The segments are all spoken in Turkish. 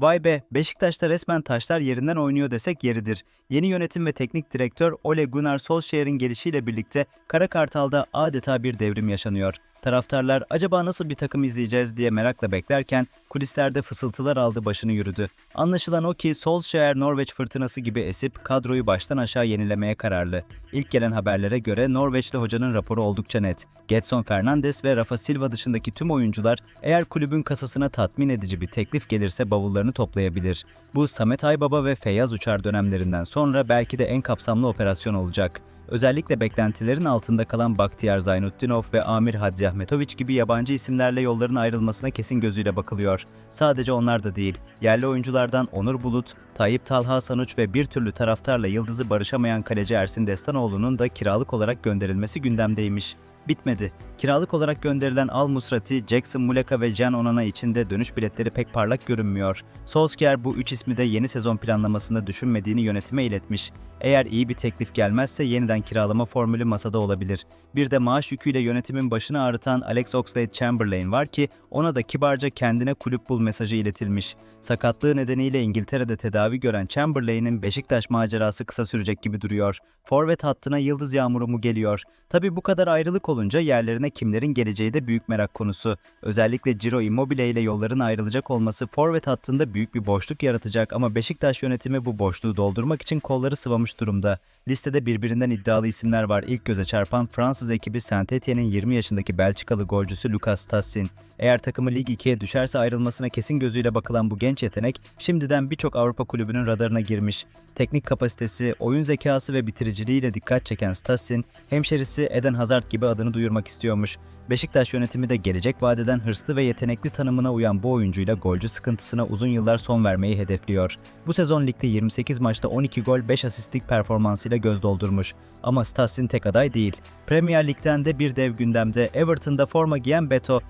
Vay be, Beşiktaş'ta resmen taşlar yerinden oynuyor desek yeridir. Yeni yönetim ve teknik direktör Ole Gunnar Solskjaer'in gelişiyle birlikte Kara Kartal'da adeta bir devrim yaşanıyor. Taraftarlar acaba nasıl bir takım izleyeceğiz diye merakla beklerken kulislerde fısıltılar aldı başını yürüdü. Anlaşılan o ki Solskjaer Norveç fırtınası gibi esip kadroyu baştan aşağı yenilemeye kararlı. İlk gelen haberlere göre Norveçli hocanın raporu oldukça net. Getson Fernandes ve Rafa Silva dışındaki tüm oyuncular eğer kulübün kasasına tatmin edici bir teklif gelirse bavullarını toplayabilir. Bu Samet Aybaba ve Feyyaz Uçar dönemlerinden sonra belki de en kapsamlı operasyon olacak. Özellikle beklentilerin altında kalan Bahtiyar Zaynutdinov ve Amir Hadzihmetovic gibi yabancı isimlerle yolların ayrılmasına kesin gözüyle bakılıyor. Sadece onlar da değil, yerli oyunculardan Onur Bulut, Tayyip Talha Sanuç ve bir türlü taraftarla yıldızı barışamayan kaleci Ersin Destanoğlu'nun da kiralık olarak gönderilmesi gündemdeymiş. Bitmedi. Kiralık olarak gönderilen Al Musrati, Jackson Muleka ve Can Onana için de dönüş biletleri pek parlak görünmüyor. Solskjaer bu üç ismi de yeni sezon planlamasında düşünmediğini yönetime iletmiş. Eğer iyi bir teklif gelmezse yeniden kiralama formülü masada olabilir. Bir de maaş yüküyle yönetimin başını ağrıtan Alex Oxlade-Chamberlain var ki ona da kibarca kendine kulüp bul mesajı iletilmiş. Sakatlığı nedeniyle İngiltere'de tedavi gören Chamberlain'in Beşiktaş macerası kısa sürecek gibi duruyor. Forvet hattına yıldız yağmuru mu geliyor? Tabi bu kadar ayrılık olunca yerlerine kimlerin geleceği de büyük merak konusu. Özellikle Ciro Immobile ile yolların ayrılacak olması forvet hattında büyük bir boşluk yaratacak ama Beşiktaş yönetimi bu boşluğu doldurmak için kolları sıvamış durumda. Listede birbirinden iddialı isimler var. İlk göze çarpan Fransız ekibi Saint-Étienne'in 20 yaşındaki Belçikalı golcüsü Lucas Tassin. Eğer takımı Lig 2'ye düşerse ayrılmasına kesin gözüyle bakılan bu genç yetenek şimdiden birçok Avrupa kulübünün radarına girmiş. Teknik kapasitesi, oyun zekası ve bitiriciliğiyle dikkat çeken Stassin, hemşerisi Eden Hazard gibi adını duyurmak istiyormuş. Beşiktaş yönetimi de gelecek vadeden hırslı ve yetenekli tanımına uyan bu oyuncuyla golcü sıkıntısına uzun yıllar son vermeyi hedefliyor. Bu sezon ligde 28 maçta 12 gol 5 asistlik performansıyla göz doldurmuş. Ama Stassin tek aday değil. Premier Lig'den de bir dev gündemde Everton'da forma giyen Beto,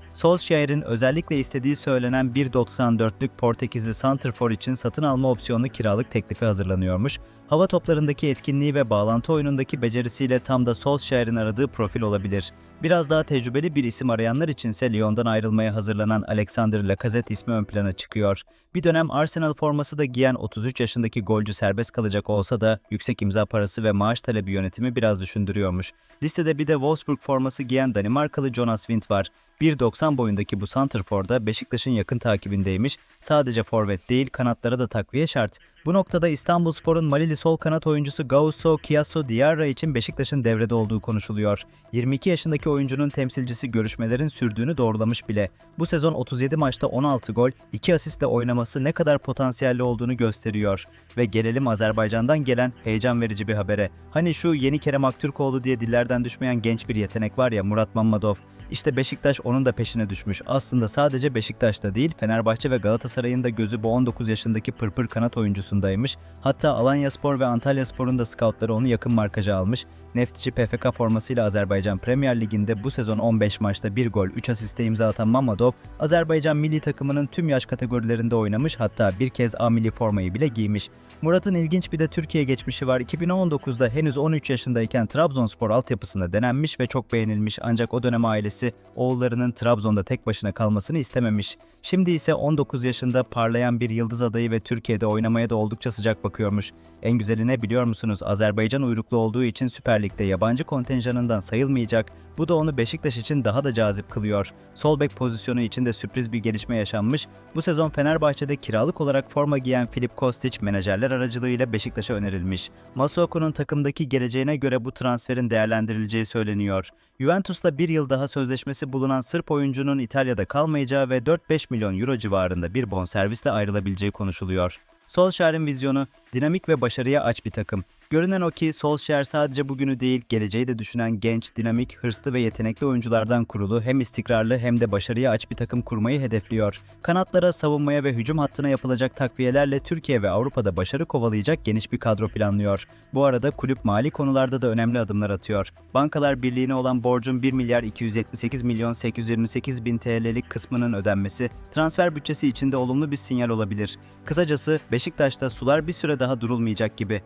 Solskjaer'in özellikle istediği söylenen 1.94'lük Portekizli Santrfor için satın alma opsiyonlu kiralık teklifi hazırlanıyormuş. Hava toplarındaki etkinliği ve bağlantı oyunundaki becerisiyle tam da Solskjaer'in aradığı profil olabilir. Biraz daha tecrübeli bir isim arayanlar içinse Lyon'dan ayrılmaya hazırlanan Alexander Lacazette ismi ön plana çıkıyor. Bir dönem Arsenal forması da giyen 33 yaşındaki golcü serbest kalacak olsa da yüksek imza parası ve maaş talebi yönetimi biraz düşündürüyormuş. Listede bir de Wolfsburg forması giyen Danimarkalı Jonas Wind var. 1.90 boyundaki bu Santrfor'da Beşiktaş'ın yakın takibindeymiş. Sadece forvet değil kanatlara da takviye şart. Bu noktada İstanbulspor'un Malili sol kanat oyuncusu Gausso Kiasso Diarra için Beşiktaş'ın devrede olduğu konuşuluyor. 22 yaşındaki oyuncunun temsilcisi görüşmelerin sürdüğünü doğrulamış bile. Bu sezon 37 maçta 16 gol, 2 asistle oynaması ne kadar potansiyelli olduğunu gösteriyor. Ve gelelim Azerbaycan'dan gelen heyecan verici bir habere. Hani şu yeni Kerem Aktürkoğlu diye dillerden düşmeyen genç bir yetenek var ya Murat Mammadov. İşte Beşiktaş onun da peşine düşmüş. Aslında sadece Beşiktaş'ta değil, Fenerbahçe ve Galatasaray'ın da gözü bu 19 yaşındaki pırpır kanat oyuncusundaymış. Hatta Alanyaspor ve Antalyaspor'un da scoutları onu yakın markaja almış. Neftici PFK formasıyla Azerbaycan Premier Ligi'nde bu sezon 15 maçta 1 gol 3 asiste imza atan Mamadov, Azerbaycan milli takımının tüm yaş kategorilerinde oynamış hatta bir kez A milli formayı bile giymiş. Murat'ın ilginç bir de Türkiye geçmişi var. 2019'da henüz 13 yaşındayken Trabzonspor altyapısında denenmiş ve çok beğenilmiş ancak o dönem ailesi oğullarının Trabzon'da tek başına kalmasını istememiş. Şimdi ise 19 yaşında parlayan bir yıldız adayı ve Türkiye'de oynamaya da oldukça sıcak bakıyormuş. En güzeli ne biliyor musunuz? Azerbaycan uyruklu olduğu için Süper Lig'de yabancı kontenjanından sayılmayacak. Bu da onu Beşiktaş için daha da cazip kılıyor. Sol bek pozisyonu için de sürpriz bir gelişme yaşanmış. Bu sezon Fenerbahçe'de kiralık olarak forma giyen Filip Kostic menajerler aracılığıyla Beşiktaş'a önerilmiş. Masuaku'nun takımdaki geleceğine göre bu transferin değerlendirileceği söyleniyor. Juventus'la bir yıl daha sözleşmesi bulunan Sırp oyuncunun İtalya'da kalmayacağı ve 4-5 milyon euro civarında bir bonservisle ayrılabileceği konuşuluyor. Solskjaer'in vizyonu dinamik ve başarıya aç bir takım. Görünen o ki Solskjaer sadece bugünü değil, geleceği de düşünen genç, dinamik, hırslı ve yetenekli oyunculardan kurulu hem istikrarlı hem de başarıya aç bir takım kurmayı hedefliyor. Kanatlara, savunmaya ve hücum hattına yapılacak takviyelerle Türkiye ve Avrupa'da başarı kovalayacak geniş bir kadro planlıyor. Bu arada kulüp mali konularda da önemli adımlar atıyor. Bankalar Birliği'ne olan borcun 1 milyar 278 milyon 828 bin TL'lik kısmının ödenmesi transfer bütçesi içinde olumlu bir sinyal olabilir. Kısacası Beşiktaş'ta sular bir süre daha durulmayacak gibi.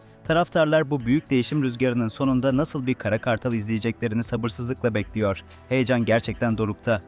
Taraftarlar bu büyük değişim rüzgarının sonunda nasıl bir kara kartal izleyeceklerini sabırsızlıkla bekliyor. Heyecan gerçekten dorukta.